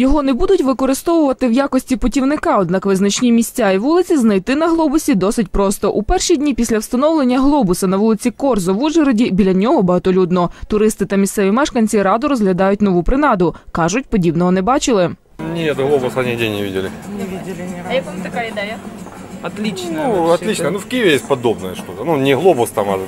Його не будуть використовувати в якості путівника, однак визначні місця і вулиці знайти на глобусі досить просто. У перші дні після встановлення глобуса на вулиці Корзо в Ужгороді біля нього багатолюдно. Туристи та місцеві мешканці радо розглядають нову принаду. кажуть, подібного не бачили. Нет, глобуса нигде не видели. А як вам така ідея? Отлично. Ну, отлично. Ну, в Киеве есть подобное что-то. Ну, не глобус там, а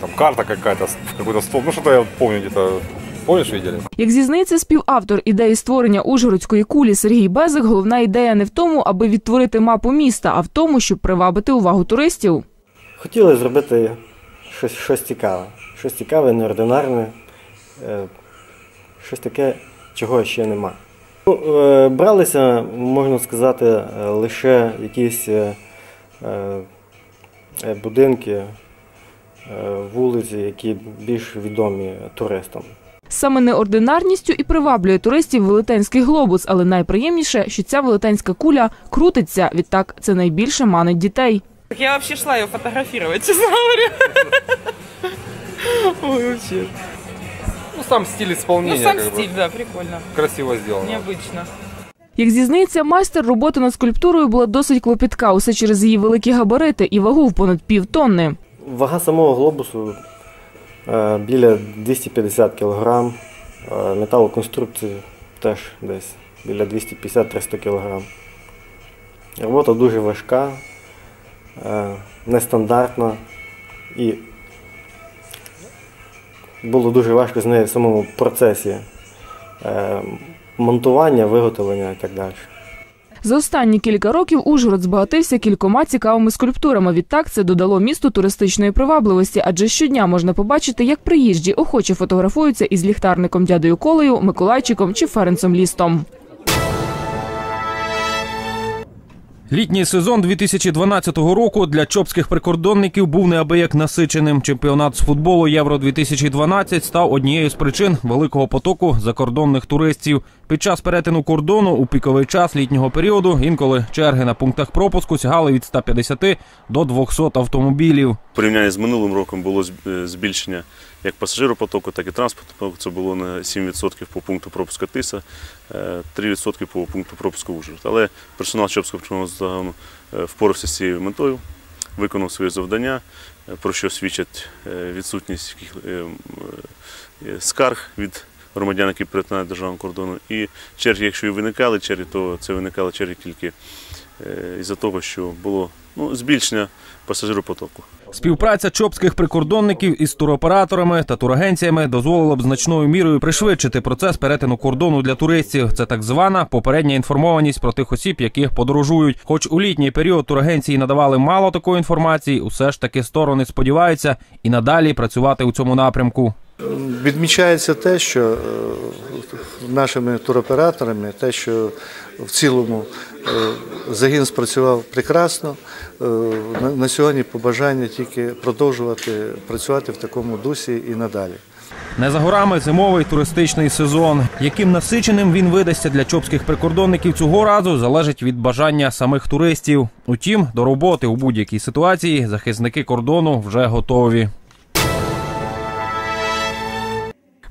там карта какая-то, с- стол. Ну, что-то я помню где-то. Помнишь, видели? Як зізнається співавтор ідеї створення Ужгородської кулі Сергій Безик, головна ідея не в тому, аби відтворити мапу міста, а в тому, щоб привабити увагу туристів. Хотіли зробити щось, щось цікаве. Щось цікаве, неординарне, е, щось таке, чого ще нема. Ну, е, бралися, можна сказати, е, лише якісь будинки, вулиці, які більш відомі туристам. Саме неординарністю і приваблює туристів велетенський глобус, але найприємніше, що ця велетенська куля крутиться. Відтак це найбільше манить дітей. Так я вообще шла ее фотографировать, честно говоря. Ой, вообще. Ну, сам стиль Ну, исполнения. сам как бы, да, прикольно. Красиво сделано. Необычно. Як зізнається майстер, робота над скульптурою була досить клопітка, усе через її великі габарити і вагу в понад півтонни. Вага самого глобусу біля 250 кг, е, металоконструкції теж десь біля 250-300 кг. Робота дуже важка, е, нестандартна і було дуже важко з нею в самому процесі е, монтування, виготовлення і так далі. За останні кілька років Ужгород збагатився кількома цікавими скульптурами. Відтак це додало місту туристичної привабливості, адже щодня можна побачити, як приїжджі охоче фотографуються із ліхтарником дядою Колею, Миколайчиком чи Ференцем Лістом. Літній сезон 2012 року для чопських прикордонників був неабияк насиченим. Чемпіонат з футболу Євро 2012 став однією з причин великого потоку закордонних туристів. Під час перетину кордону у піковий час літнього періоду інколи черги на пунктах пропуску сягали від 150 до 200 автомобілів. В порівнянні з минулим роком було е, збільшення як пасажиропотоку, так і транспортного. Це було на 7% по пункту пропуску Тиса, е, 3% по пункту пропуску Ужгород. Але персонал Чопського загону е, впорався з цією метою, виконав своє завдання, е, про що свідчить е, відсутність е, е, скарг від громадян, які перетинають державний кордону. І черги, якщо і виникали черги, то це виникали черги тільки е, із-за того, що було ну, збільшення пасажиропотоку. Співпраця чопських прикордонників із туроператорами та турагенціями дозволила б значною мірою пришвидшити процес перетину кордону для туристів. Це так звана попередня інформованість про тих осіб, які подорожують. Хоч у літній період турагенції надавали мало такої інформації, усе ж таки сторони сподіваються і надалі працювати у цьому напрямку. Відмічається те, що е, нашими туроператорами, те, що в цілому е, загін спрацював прекрасно. Е, на- На сьогодні побажання тільки продовжувати працювати в такому дусі і надалі. Не за горами зимовий туристичний сезон. Яким насиченим він видасться для чопських прикордонників цього разу, залежить від бажання самих туристів. Утім, до роботи у будь-якій ситуації захисники кордону вже готові.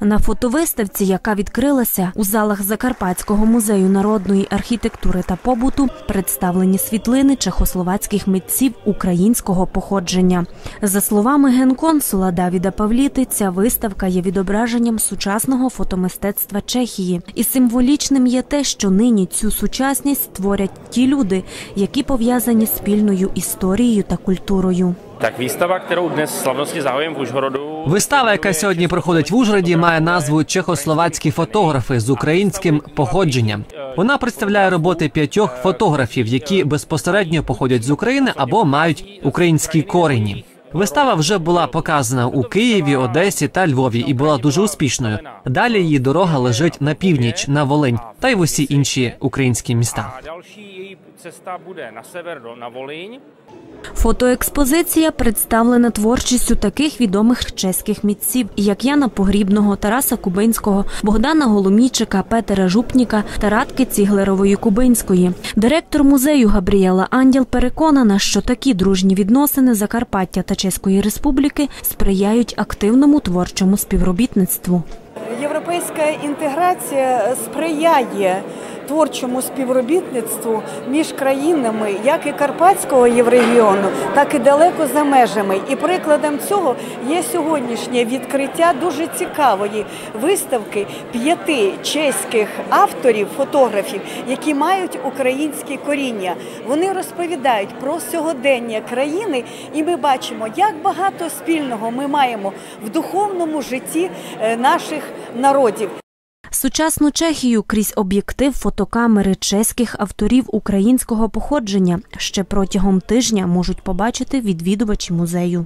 На фотовиставці, яка відкрилася у залах Закарпатського музею народної архітектури та побуту, представлені світлини чехословацьких митців українського походження. За словами генконсула Давіда Павліти, ця виставка є відображенням сучасного фотомистецтва Чехії. І символічним є те, що нині цю сучасність створять ті люди, які пов'язані спільною історією та культурою. Výstava, kterou dnes slavnostně zahajujeme v Užhorodu, Вистава, яка сьогодні проходить в Ужгороді, має назву Чехословацькі фотографи з українським походженням. Вона представляє роботи п'ятьох фотографів, які безпосередньо походять з України або мають українські корені. Вистава вже була показана у Києві, Одесі та Львові і була дуже успішною. Далі її дорога лежить на північ, на Волинь та й в усі інші українські міста. další její cesta bude na sever, do, na Volíň. Фотоекспозиція представлена творчістю таких відомих чеських митців, як Яна Погрібного, Тараса Кубинського, Богдана Голомійчика, Петера Жупніка та Радки Ціглерової Кубинської. Директор музею Габріела Анділ переконана, що такі дружні відносини Закарпаття та Чеської Республіки сприяють активному творчому співробітництву. Європейська інтеграція сприяє творчому співробітництву між країнами як і Карпатського єврегіону, так і далеко за межами. І прикладом цього є сьогоднішнє відкриття дуже цікавої виставки п'яти чеських авторів, фотографів, які мають українське коріння. Вони розповідають про сьогодення країни, і ми бачимо, як багато спільного ми маємо в духовному житті е, наших народів. Сучасну Чехію крізь об'єктив фотокамери чеських авторів українського походження ще протягом тижня можуть побачити відвідувачі музею.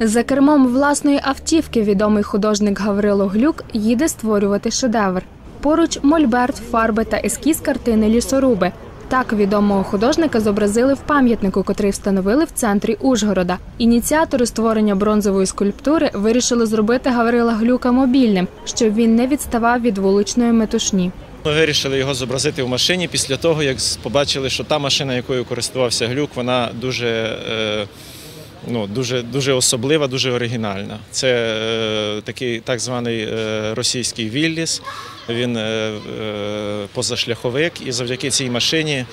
За кермом власної автівки відомий художник Гаврило Глюк їде створювати шедевр. Поруч мольберт, фарби та ескіз картини лісоруби. Так відомого художника зобразили в пам'ятнику, котрий встановили в центрі Ужгорода. Ініціатори створення бронзової скульптури вирішили зробити Гаврила Глюка мобільним, щоб він не відставав від вуличної метушні. Ми вирішили його зобразити в машині після того, як побачили, що та машина, якою користувався глюк, вона дуже, е, ну, дуже, дуже особлива, дуже оригінальна. Це е, такий так званий е, російський Вілліс. Він е, е, позашляховик, і завдяки цій машині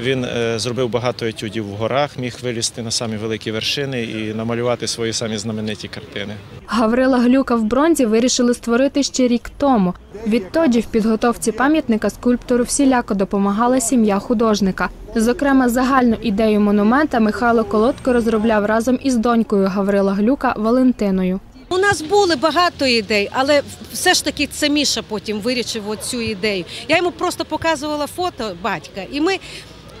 він е, зробив багато етюдів в горах, міг вилізти на самі великі вершини і намалювати свої самі знамениті картини. Гаврила Глюка в бронзі вирішили створити ще рік тому. Відтоді в підготовці пам'ятника скульптору всіляко допомагала сім'я художника. Зокрема, загальну ідею монумента Михайло Колодко розробляв разом із донькою Гаврила Глюка Валентиною. У нас були багато ідей, але все ж таки це Міша потім вирішив цю ідею. Я йому просто показувала фото батька, і ми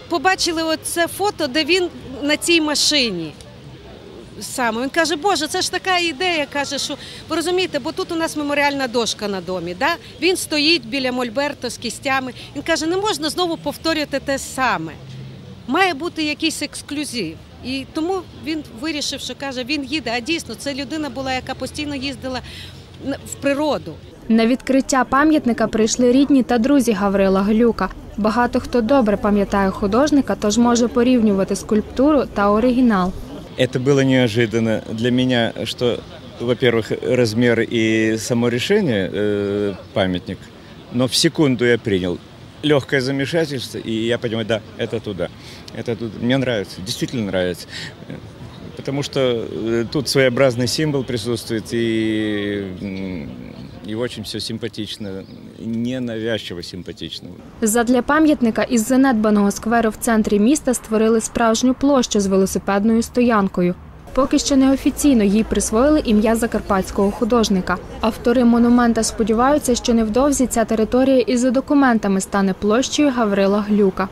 побачили оце фото, де він на цій машині. Саме він каже, Боже, це ж така ідея. каже, що ви розумієте, бо тут у нас меморіальна дошка на домі. Да? Він стоїть біля Мольберто з кістями. Він каже, не можна знову повторювати те саме. Має бути якийсь ексклюзив. І тому він вирішив, що каже, він їде. А дійсно, це людина була, яка постійно їздила в природу. На відкриття пам'ятника прийшли рідні та друзі Гаврила Глюка. Багато хто добре пам'ятає художника, тож може порівнювати скульптуру та оригінал. Это было неожиданно для меня, что, во-первых, размер и само решение э, памятник, но в секунду я принял легкое замешательство, и я понимаю, да, это туда, это туда. Мне нравится, действительно нравится, потому что э, тут своеобразный символ присутствует, и, и очень все симпатично, ненавязчиво симпатично. Задля пам'ятника із занедбаного скверу в центрі міста створили справжню площу з велосипедною стоянкою. Поки що неофіційно їй присвоїли ім'я закарпатського художника. Автори монумента сподіваються, що невдовзі ця територія із за документами стане площею Гаврила Глюка.